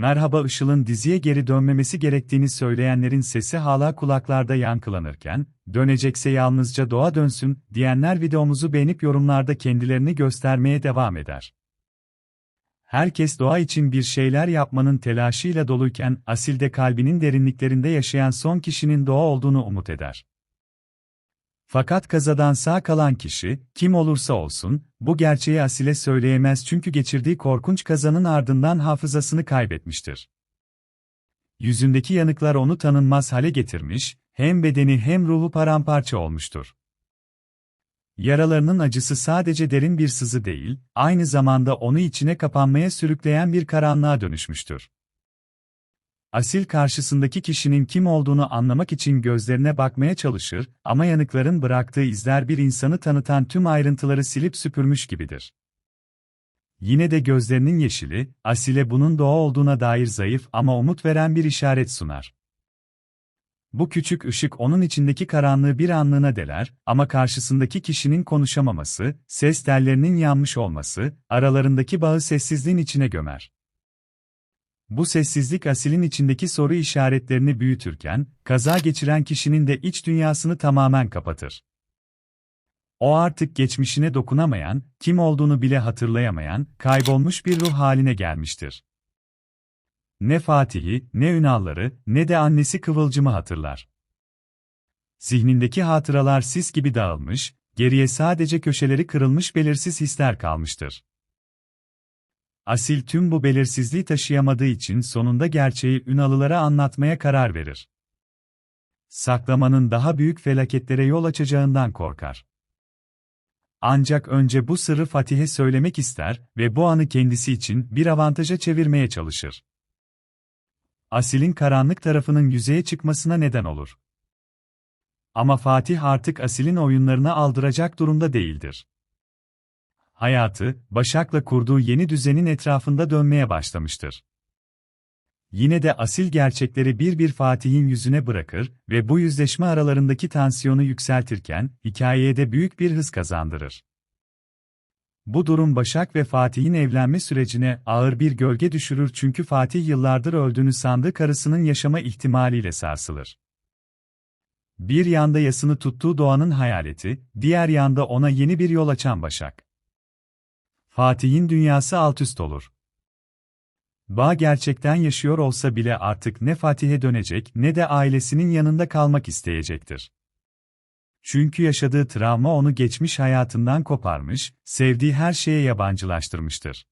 Merhaba Işıl'ın diziye geri dönmemesi gerektiğini söyleyenlerin sesi hala kulaklarda yankılanırken, dönecekse yalnızca doğa dönsün, diyenler videomuzu beğenip yorumlarda kendilerini göstermeye devam eder. Herkes doğa için bir şeyler yapmanın telaşıyla doluyken, asilde kalbinin derinliklerinde yaşayan son kişinin doğa olduğunu umut eder. Fakat kazadan sağ kalan kişi, kim olursa olsun, bu gerçeği Asil'e söyleyemez çünkü geçirdiği korkunç kazanın ardından hafızasını kaybetmiştir. Yüzündeki yanıklar onu tanınmaz hale getirmiş, hem bedeni hem ruhu paramparça olmuştur. Yaralarının acısı sadece derin bir sızı değil, aynı zamanda onu içine kapanmaya sürükleyen bir karanlığa dönüşmüştür. Asil karşısındaki kişinin kim olduğunu anlamak için gözlerine bakmaya çalışır ama yanıkların bıraktığı izler bir insanı tanıtan tüm ayrıntıları silip süpürmüş gibidir. Yine de gözlerinin yeşili, Asil'e bunun doğa olduğuna dair zayıf ama umut veren bir işaret sunar. Bu küçük ışık onun içindeki karanlığı bir anlığına deler ama karşısındaki kişinin konuşamaması, ses tellerinin yanmış olması, aralarındaki bağı sessizliğin içine gömer. Bu sessizlik asilin içindeki soru işaretlerini büyütürken, kaza geçiren kişinin de iç dünyasını tamamen kapatır. O artık geçmişine dokunamayan, kim olduğunu bile hatırlayamayan, kaybolmuş bir ruh haline gelmiştir. Ne Fatih'i, ne Ünalları, ne de annesi Kıvılcım'ı hatırlar. Zihnindeki hatıralar sis gibi dağılmış, geriye sadece köşeleri kırılmış belirsiz hisler kalmıştır. Asil tüm bu belirsizliği taşıyamadığı için sonunda gerçeği Ünalılara anlatmaya karar verir. Saklamanın daha büyük felaketlere yol açacağından korkar. Ancak önce bu sırrı Fatih'e söylemek ister ve bu anı kendisi için bir avantaja çevirmeye çalışır. Asil'in karanlık tarafının yüzeye çıkmasına neden olur. Ama Fatih artık Asil'in oyunlarına aldıracak durumda değildir hayatı, Başak'la kurduğu yeni düzenin etrafında dönmeye başlamıştır. Yine de asil gerçekleri bir bir Fatih'in yüzüne bırakır ve bu yüzleşme aralarındaki tansiyonu yükseltirken, hikayeye de büyük bir hız kazandırır. Bu durum Başak ve Fatih'in evlenme sürecine ağır bir gölge düşürür çünkü Fatih yıllardır öldüğünü sandığı karısının yaşama ihtimaliyle sarsılır. Bir yanda yasını tuttuğu Doğan'ın hayaleti, diğer yanda ona yeni bir yol açan Başak. Fatih'in dünyası altüst olur. Bağ gerçekten yaşıyor olsa bile artık ne Fatih'e dönecek ne de ailesinin yanında kalmak isteyecektir. Çünkü yaşadığı travma onu geçmiş hayatından koparmış, sevdiği her şeye yabancılaştırmıştır.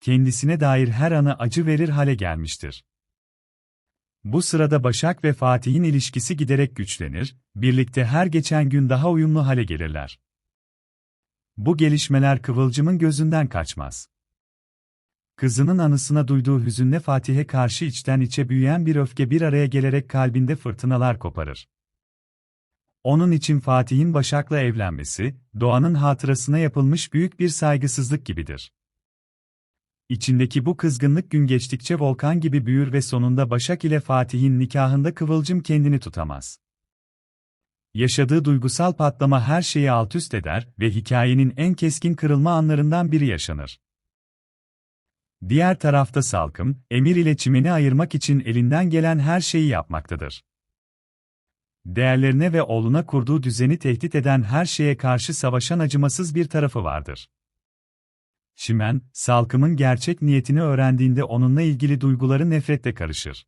Kendisine dair her anı acı verir hale gelmiştir. Bu sırada Başak ve Fatih'in ilişkisi giderek güçlenir, birlikte her geçen gün daha uyumlu hale gelirler. Bu gelişmeler Kıvılcım'ın gözünden kaçmaz. Kızının anısına duyduğu hüzünle Fatih'e karşı içten içe büyüyen bir öfke bir araya gelerek kalbinde fırtınalar koparır. Onun için Fatih'in Başak'la evlenmesi, Doğan'ın hatırasına yapılmış büyük bir saygısızlık gibidir. İçindeki bu kızgınlık gün geçtikçe volkan gibi büyür ve sonunda Başak ile Fatih'in nikahında Kıvılcım kendini tutamaz. Yaşadığı duygusal patlama her şeyi alt üst eder ve hikayenin en keskin kırılma anlarından biri yaşanır. Diğer tarafta Salkım, Emir ile Çimen'i ayırmak için elinden gelen her şeyi yapmaktadır. Değerlerine ve oğluna kurduğu düzeni tehdit eden her şeye karşı savaşan acımasız bir tarafı vardır. Çimen, Salkım'ın gerçek niyetini öğrendiğinde onunla ilgili duyguları nefretle karışır.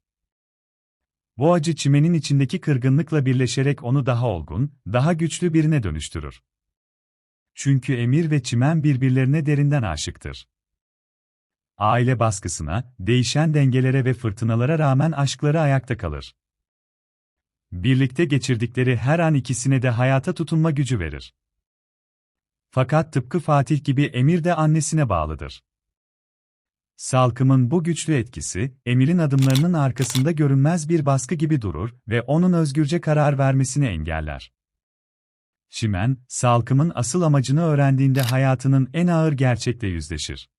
Bu acı çimenin içindeki kırgınlıkla birleşerek onu daha olgun, daha güçlü birine dönüştürür. Çünkü Emir ve Çimen birbirlerine derinden aşıktır. Aile baskısına, değişen dengelere ve fırtınalara rağmen aşkları ayakta kalır. Birlikte geçirdikleri her an ikisine de hayata tutunma gücü verir. Fakat tıpkı Fatih gibi Emir de annesine bağlıdır. Salkım'ın bu güçlü etkisi, Emir'in adımlarının arkasında görünmez bir baskı gibi durur ve onun özgürce karar vermesini engeller. Çimen, Salkım'ın asıl amacını öğrendiğinde hayatının en ağır gerçekle yüzleşir.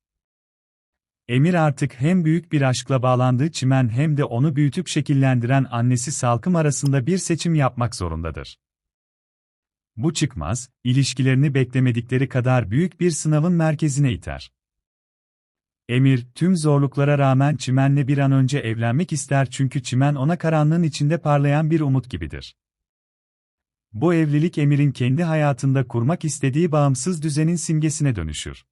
Emir artık hem büyük bir aşkla bağlandığı Çimen hem de onu büyütüp şekillendiren annesi Salkım arasında bir seçim yapmak zorundadır. Bu çıkmaz, ilişkilerini beklemedikleri kadar büyük bir sınavın merkezine iter. Emir, tüm zorluklara rağmen Çimen'le bir an önce evlenmek ister çünkü Çimen ona karanlığın içinde parlayan bir umut gibidir. Bu evlilik Emir'in kendi hayatında kurmak istediği bağımsız düzenin simgesine dönüşür.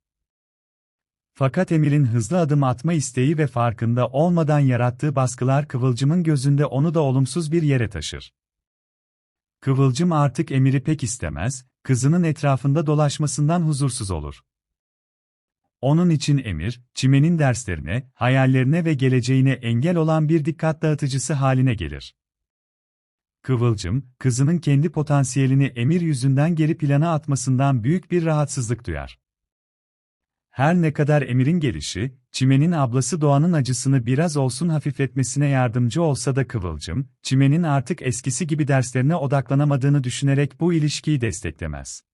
Fakat Emir'in hızlı adım atma isteği ve farkında olmadan yarattığı baskılar Kıvılcım'ın gözünde onu da olumsuz bir yere taşır. Kıvılcım artık Emir'i pek istemez, kızının etrafında dolaşmasından huzursuz olur. Onun için Emir, Çimen'in derslerine, hayallerine ve geleceğine engel olan bir dikkat dağıtıcısı haline gelir. Kıvılcım, kızının kendi potansiyelini Emir yüzünden geri plana atmasından büyük bir rahatsızlık duyar. Her ne kadar Emir'in gelişi, Çimen'in ablası Doğan'ın acısını biraz olsun hafifletmesine yardımcı olsa da Kıvılcım, Çimen'in artık eskisi gibi derslerine odaklanamadığını düşünerek bu ilişkiyi desteklemez.